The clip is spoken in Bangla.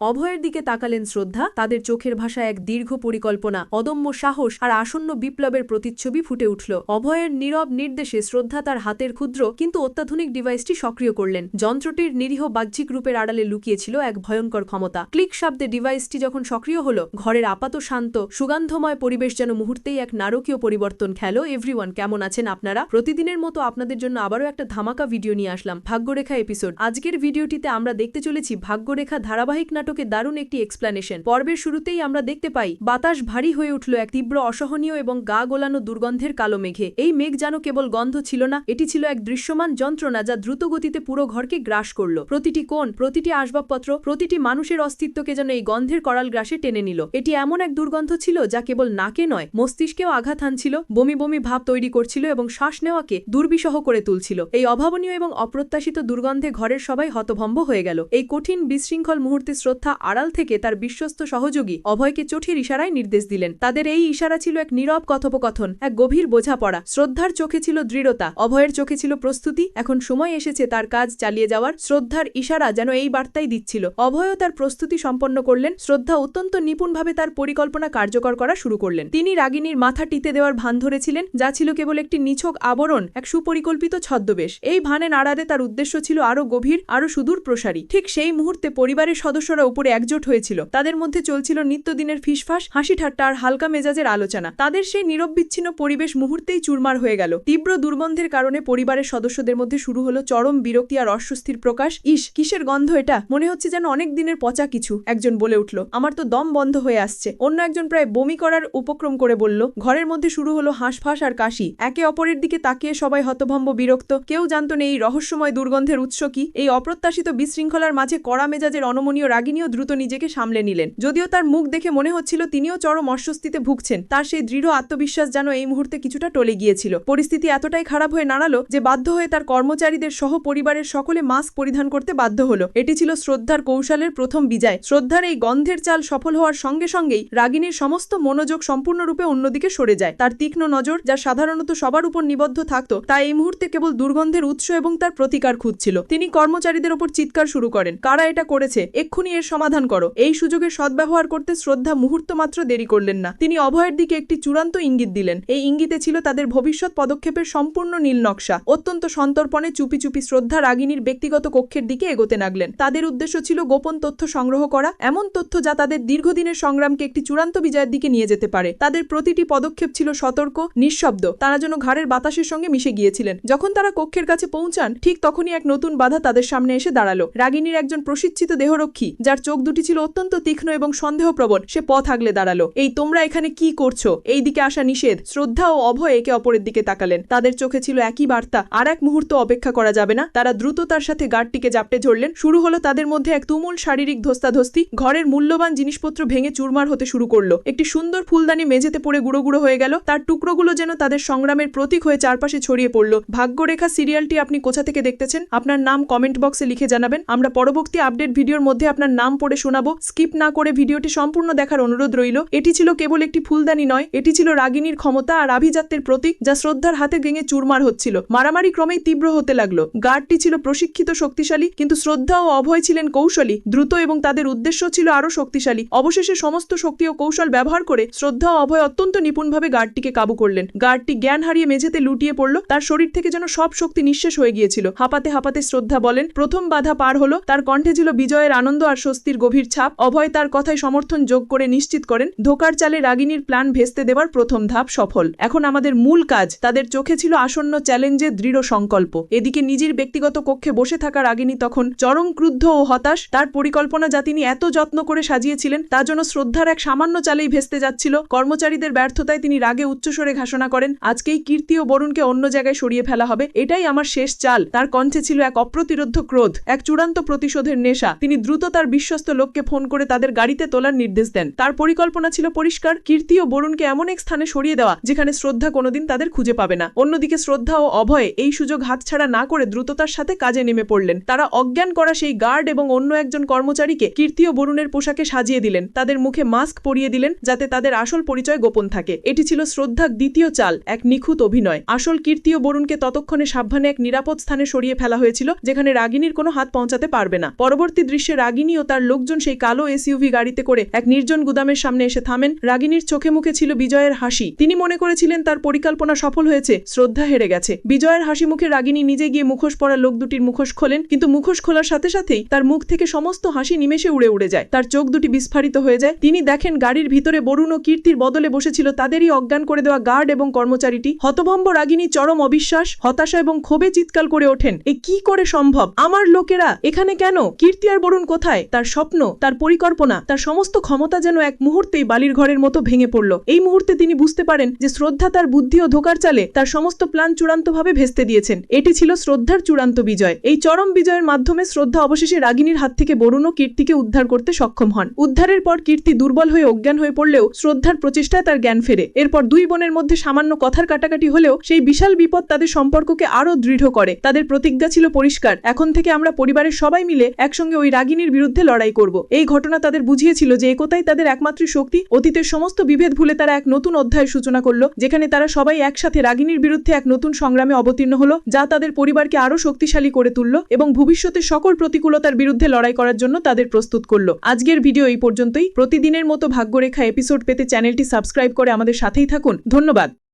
অভয়ের দিকে তাকালেন শ্রদ্ধা। তাদের চোখের ভাষায় এক দীর্ঘ পরিকল্পনা, অদম্য সাহস আর আসন্ন বিপ্লবের প্রতিচ্ছবি ফুটে উঠল। অভয়ের নীরব নির্দেশে শ্রদ্ধা তার হাতের ক্ষুদ্র কিন্তু অত্যাধুনিক ডিভাইসটি সক্রিয় করলেন। যন্ত্রটির নিরীহ বাহ্যিক রূপের আড়ালে লুকিয়েছিল এক ভয়ঙ্কর ক্ষমতা। ক্লিক শব্দে ডিভাইসটি যখন সক্রিয় হল, ঘরের আপাত শান্ত, সুগন্ধময় পরিবেশ যেন মুহূর্তেই এক নারকীয় পরিবর্তন খেলো। এভরিওয়ান, কেমন আছেন আপনারা? প্রতিদিনের মতো আপনাদের জন্য আবারও একটা ধামাকা ভিডিও নিয়ে আসলাম। ভাগ্যরেখা এপিসোড। আজকের ভিডিওটিতে আমরা দেখতে চলেছি ভাগ্যরেখা ধারাবাহিক দারুণ একটি এক্সপ্লানেশন পর্বের শুরুতেই আমরা দেখতে পাই, বাতাস ভারী হয়ে উঠল এক তীব্র অসহনীয় এবং গা গোলানো দুর্গন্ধের কালো মেঘে। এই মেঘ যেন কেবল গন্ধ ছিল না, এটি ছিল এক দৃশ্যমান যন্ত্রণা যা দ্রুত গতিতে পুরো ঘরকে গ্রাস করল। প্রতিটি কোণ, প্রতিটি আসবাবপত্র, প্রতিটি মানুষের অস্তিত্বকে যেন এই গন্ধের করাল গ্রাসে টেনে নিল। এটি এমন এক দুর্গন্ধ ছিল যা কেবল নাকে নয়, মস্তিষ্কেও আঘাত হানছিল, বমি বমি ভাব তৈরি করছিল এবং শ্বাস নেওয়াকে দুর্বিষহ করে তুলছিল। এই অভাবনীয় এবং অপ্রত্যাশিত দুর্গন্ধে ঘরের সবাই হতভম্ব হয়ে গেল। এই কঠিন বিশৃঙ্খল মুহূর্তে শ্রদ্ধা আড়াল থেকে তার বিশ্বস্ত সহযোগী অভয়কে চোখের ইশারায় নির্দেশ দিলেন। তাদের এই ইশারা ছিল এক নীরব কথোপকথন, এক গভীর বোঝাপড়া। শ্রদ্ধার চোখে ছিল দৃঢ়তা, অভয়ের চোখে ছিল প্রস্তুতি। এখন সময় এসেছে তার কাজ চালিয়ে যাওয়ার। শ্রদ্ধার ইশারা যেন এই বার্তাই দিচ্ছিল। অভয়ও তার প্রস্তুতি সম্পন্ন করলেন। শ্রদ্ধা অত্যন্ত নিপুণভাবে তার পরিকল্পনা কার্যকর করা শুরু করলেন। তিনি রাগিনীর মাথা টিতে দেওয়ার ভান ধরেছিলেন, যা ছিল কেবল একটি নিছক আবরণ, এক সুপরিকল্পিত ছদ্মবেশ। এই ভানের আড়ালে তার উদ্দেশ্য ছিল আরও গভীর, আরও সুদূর প্রসারী ঠিক সেই মুহূর্তে পরিবারের সদস্যরা উপরে একজোট হয়েছিল। তাদের মধ্যে চলছিল নিত্যদিনের ফিসফাস হাসি ঠাট্টা আর হালকা মেজাজের আলোচনা। তাদের সেই নিরববিচ্ছিন্ন পরিবেশ মুহূর্তেই চুরমার হয়ে গেল। তীব্র দুর্গন্ধের কারণে পরিবারের সদস্যদের মধ্যে শুরু হলো চরম বিরক্তি আর অস্বস্তির প্রকাশ। ইস, কিসের গন্ধ এটা? মনে হচ্ছে যেন অনেক দিনের পচা কিছু, একজন বলে উঠল। আমার তো দম বন্ধ হয়ে আসছে। অন্য একজন প্রায় বমি করার উপক্রম করে বলল, ঘরের মধ্যে শুরু হলো হাঁসফাঁস আর কাশি। একে অপরের দিকে তাকিয়ে সবাই হতভম্ব, বিরক্ত। কেউ জানত না এই রহস্যময় দুর্গন্ধের উৎস কি? এই অপ্রত্যাশিত বিশৃঙ্খলার মাঝে কড়া মেজাজের অনমনীয় রাগিনীও দ্রুত নিজেকে সামলে নিলেন। যদিও তার মুখ দেখে মনে হচ্ছিল তিনিও চরম অস্বস্তিতে ভুগছেন, তার সেই দৃঢ় আত্মবিশ্বাস যেন এই মুহূর্তে কিছুটা টলে গিয়েছিল। পরিস্থিতি এতটাই খারাপ হয়ে দাঁড়াল যে বাধ্য হয়ে তার কর্মচারীদের সহ পরিবারের সকলে মাস্ক পরিধান করতে বাধ্য হলো। এটি ছিল শ্রদ্ধার কৌশলের প্রথম বিজয়। শ্রদ্ধার এই গন্ধের চাল সফল হওয়ার সঙ্গে সঙ্গেই রাগিনীর সমস্ত মনোযোগ সম্পূর্ণরূপে অন্যদিকে সরে যায়। তার তীক্ষ্ণ নজর, যা সাধারণত সবার উপর নিবদ্ধ থাকত, তা এই মুহূর্তে কেবল দুর্গন্ধের উৎস এবং তার প্রতিকার খুঁজছিল। তিনি কর্মচারীদের ওপর চিৎকার শুরু করেন, কারা এটা করেছে? এক্ষুনি এর সমাধান করো। এই সুযোগে সদ্ব্যবহার করতে শ্রদ্ধা মুহূর্ত মাত্র দেরি করলেন না। তিনি অভয়ের দিকে একটি চূড়ান্ত ইঙ্গিত দিলেন। এই ইঙ্গিতে ছিল তাদের ভবিষ্যৎ পদক্ষেপের সম্পূর্ণ নীল নকশা। অত্যন্ত সন্তর্পণে চুপি চুপি শ্রদ্ধা রাগিনীর ব্যক্তিগত কক্ষের দিকে এগোতে লাগলেন। তাদের উদ্দেশ্য ছিল গোপন তথ্য সংগ্রহ করা, এমন তথ্য যা তাদের দীর্ঘদিনের সংগ্রামকে একটি চূড়ান্ত বিজয়ের দিকে নিয়ে যেতে পারে। তাদের প্রতিটি পদক্ষেপ ছিল সতর্ক, নিঃশব্দ। তারা যেন ঘাড়ের বাতাসের সঙ্গে মিশে গিয়েছিলেন। যখন তারা কক্ষের কাছে পৌঁছান, ঠিক তখনই এক নতুন বাধা তাদের সামনে এসে দাঁড়াল। রাগিনীর একজন প্রশিক্ষিত দেহরক্ষী যার চোখ দুটি ছিল অত্যন্ত তীক্ষ্ণ এবং সন্দেহপ্রবণ, সে পথ আগলে দাঁড়াল। এই তোমরা এখানে কি করছ? এই দিকে আসা নিষেধ। শ্রদ্ধা ও অভয় একে অপরের দিকে তাকালেন। তাদের চোখে ছিল একই বার্তা, আর এক মুহূর্ত অপেক্ষা করা যাবে না। তারা দ্রুত তার সাথে গার্ডটিকে জাপটে ধরলেন। শুরু হলো তাদের মধ্যে এক তুমুল শারীরিক ধস্তাধস্তি। ঘরের মূল্যবান জিনিসপত্র ভেঙে চুরমার হতে শুরু করল। একটি সুন্দর ফুলদানি মেঝেতে পড়ে গুঁড়ো গুঁড়ো হয়ে গেল। তার টুকরোগুলো যেন তাদের সংগ্রামের প্রতীক হয়ে চারপাশে ছড়িয়ে পড়ল। ভাগ্যরেখা সিরিয়ালটি আপনি কোথা থেকে দেখতেছেন? আপনার নাম কমেন্ট বক্সে লিখে জানাবেন। আমরা পরবর্তী আপডেট ভিডিওর মধ্যে আপনার নাম পড়ে শোনাবো, স্কিপ না করে ভিডিওটি সম্পূর্ণ দেখার অনুরোধ রইল। এটি ছিল কেবল একটি ফুলদানি নয়, এটি ছিল রাগিনীর ক্ষমতা আর আভিজাত্যের প্রতীক যা শ্রদ্ধার হাতে ভেঙে চুরমার হচ্ছিল। মারামারি ক্রমেই তীব্র হতে লাগল। গার্ডটি ছিল প্রশিক্ষিত শক্তিশালী, কিন্তু শ্রদ্ধা ও অভয় ছিলেন কৌশলী, দ্রুত এবং তাদের উদ্দেশ্য ছিল আরও শক্তিশালী। অবশেষে সমস্ত শক্তি ও কৌশল ব্যবহার করে শ্রদ্ধা ও অভয় অত্যন্ত নিপুণভাবে গার্ডটিকে কাবু করলেন। গার্ডটি জ্ঞান হারিয়ে মেঝেতে লুটিয়ে পড়ল, তার শরীর থেকে যেন সব শক্তি নিঃশেষ হয়ে গিয়েছিল। হাঁপাতে হাঁপাতে শ্রদ্ধা বলেন, প্রথম বাধা পার হলো। তার কণ্ঠে ছিল বিজয়ের আনন্দ আর স্বস্তির গভীর ছাপ, অভয় তার কথায় সমর্থন যোগ করে নিশ্চিত করেন, ধোকার চালে রাগিনীর প্ল্যান ভেস্তে দেওয়ার প্রথম ধাপ সফল। এখন আমাদের মূল কাজ, তাদের চোখে ছিল আসন্ন চ্যালেঞ্জের দৃঢ় সংকল্প। এদিকে নিজের ব্যক্তিগত কক্ষে বসে থাকা রাগিনী তখন চরম ক্রুদ্ধ ও হতাশ, তার পরিকল্পনা যা তিনি এত যত্ন করে সাজিয়েছিলেন, তা যেন শ্রদ্ধার এক সামান্য চালেই ভেস্তে যাচ্ছিল। কর্মচারীদের ব্যর্থতায় তিনি রাগে উচ্চস্বরে ঘোষণা করেন, আজকেই কীর্তি ও বরুণকে অন্য জায়গায় সরিয়ে ফেলা হবে, এটাই আমার শেষ চাল। তার কণ্ঠে ছিল এক অপ্রতিরোধ ক্রোধ, এক চূড়ান্ত প্রতিশোধের নেশা। তিনি দ্রুত তার বিশ্বস্ত লোককে ফোন করে তাদের গাড়িতে তোলার নির্দেশ দেন। তার পরিকল্পনা ছিল পরিষ্কার। কীর্তি ও বরুণকে এমন এক স্থানে সরিয়ে দেওয়া, যেখানে শ্রদ্ধা কোনোদিন তাদের খুঁজে পাবে না। অন্যদিকে শ্রদ্ধা ও অভয়ে এই সুযোগ হাতছাড়া না করে দ্রুততার সাথে কাজে নেমে পড়লেন। তারা অজ্ঞান করা সেই গার্ড এবং অন্য একজন কর্মচারীকে কীর্তি ও বরুণের পোশাকে সাজিয়ে দিলেন। তাদের মুখে মাস্ক পরিয়ে দিলেন, যাতে তাদের আসল পরিচয় গোপন থাকে। এটি ছিল শ্রদ্ধার দ্বিতীয় চাল, এক নিখুঁত অভিনয়। আসল কীর্তি ও বরুণকে ততক্ষণে সাবধানে এক নিরাপদ স্থানে সরিয়ে ফেলা হয়েছিল, যেখানে রাগিনীর কোনো হাত পৌঁছাতে পারবে না। পরবর্তী দৃশ্যে রাগিনী ও তার লোকজন সেই কালো এসইউভি গাড়িতে করে এক নির্জন গুদামের সামনে এসে থামেন। রাগিনীর চোখে মুখে ছিল বিজয়ের হাসি। তিনি মনে করেছিলেন তার পরিকল্পনা সফল হয়েছে, শ্রদ্ধা হেরে গেছে। বিজয়ের হাসি মুখে রাগিনী নিজে গিয়ে মুখোশ পরা লোক দুটির মুখোশ খোলেন, কিন্তু মুখোশ খোলার সাথে সাথেই তার মুখ থেকে সমস্ত হাসি নিমেষে উড়ে উড়ে যায়। তার চোখ দুটি বিস্ফারিত হয়ে যায়। তিনি দেখেন গাড়ির ভিতরে বরুণ ও কীর্তির বদলে বসেছিল তাদেরই অজ্ঞান করে দেওয়া গার্ড এবং কর্মচারীটি। হতভম্ব রাগিনী চরম অবিশ্বাস, হতাশা এবং ক্ষোভে চিৎকার করে ওঠেন, এ কি করে সম্ভব? আমার লোকেরা এখানে কেন? কীর্তি আর বরুণ কোথায়? তার স্বপ্ন, তার পরিকল্পনা, তার সমস্ত ক্ষমতা যেন এক মুহূর্তেই বালির ঘরের মতো ভেঙে পড়ল। এই মুহূর্তে তিনি বুঝতে পারেন যে শ্রদ্ধা তার বুদ্ধি ও ধোকার চালে তার সমস্ত প্ল্যান চূড়ান্তভাবে ভেস্তে দিয়েছেন। এটি ছিল শ্রদ্ধার চূড়ান্ত বিজয়। এই চরম বিজয়ের মাধ্যমে শ্রদ্ধা অবশেষে রাগিনীর হাত থেকে বরুণ ও কীর্তিকে উদ্ধার করতে সক্ষম হন। উদ্ধারের পর কীর্তি দুর্বল হয়ে অজ্ঞান হয়ে পড়লেও শ্রদ্ধার প্রচেষ্টায় তার জ্ঞান ফেরে। এরপর দুই বোনের মধ্যে সামান্য কথার কাটাকাটি হলেও সেই বিশাল বিপদ তাদের সম্পর্ককে আরও দৃঢ় করে। তাদের প্রতিজ্ঞা ছিল পরিষ্কার। এখন থেকে আমরা পরিবারের সবাই মিলে একসঙ্গে ওই রাগিনীর বিরুদ্ধে লড়াই করব। এই ঘটনা তাদের বুঝিয়েছিল যে একতাই তাদের একমাত্র শক্তি। অতীতের সমস্ত বিভেদ ভুলে তারা এক নতুন অধ্যায়ের সূচনা করল, যেখানে তারা সবাই একসাথে রাগিনীর বিরুদ্ধে এক নতুন সংগ্রামে অবতীর্ণ হলো, যা তাদের পরিবারকে আরও শক্তিশালী করে তুলল এবং ভবিষ্যতে সকল প্রতিকূলতার বিরুদ্ধে লড়াই করার জন্য তাদের প্রস্তুত করল। আজকের ভিডিও এই পর্যন্তই। প্রতিদিনের মতো ভাগ্যরেখা এপিসোড পেতে চ্যানেলটি সাবস্ক্রাইব করে আমাদের সাথেই থাকুন। ধন্যবাদ।